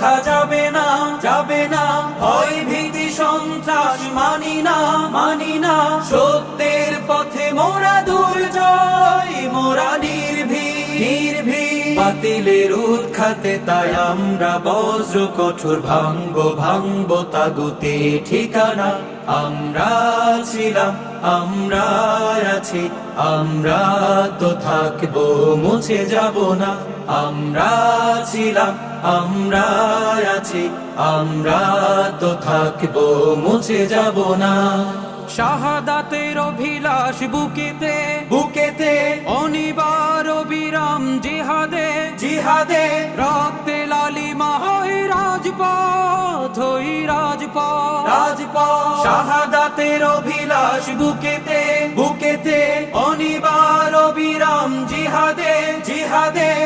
রোখা যাবে না যাবে না। ভয়, ভীতি, সন্ত্রাস মানি না মানি না। সত্যের পথে মোরা দুর্জয়, মোরা নির্ভীক উৎখাতে তাই আমরা বজ্র কঠোর ভাঙ্গ ভাঙ্গ তাগুতে ঠিকানা। আমরা ছিলাম, আমরা আছি আমরা তো থাকব মুছে যাব না। আমরা ছিলাম আমরা আছি আমরা তো থাকব মুছে যাব না। শাহাদাতের অভিলাষ বুকেতে বুকেতে অনিবার বিরাম জিহাদে জিহাদে রক্তে লালিমা হয় রাজপথ। হই রাজপথ। রাজপথ। শাহাদাতের অভিলাষ বুকেতে বুকেতে অনিবার বিরাম জিহাদে জিহাদে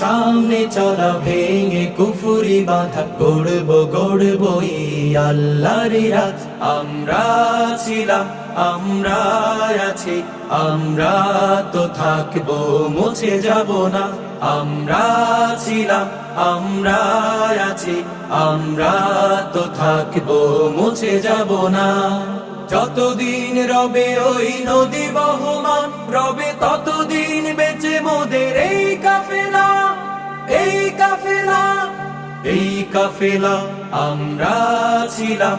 সামনে চলা ভেঙে কুফুরি বাঁধা গড়ব গড়ব আল্লাহর রাত আমরা ছিলাম, আমরা আছি, আমরা তো থাকব, মুছে যাব না। আমরা ছিলাম, আমরা আছি, আমরা তো থাকব, মুছে যাব না। যতদিন রবে ওই নদী বহমান, রবে ততদিন বেঁচে মোদের এই কাফেলা এই কাফেলা এই কাফেলা আমরা ছিলাম।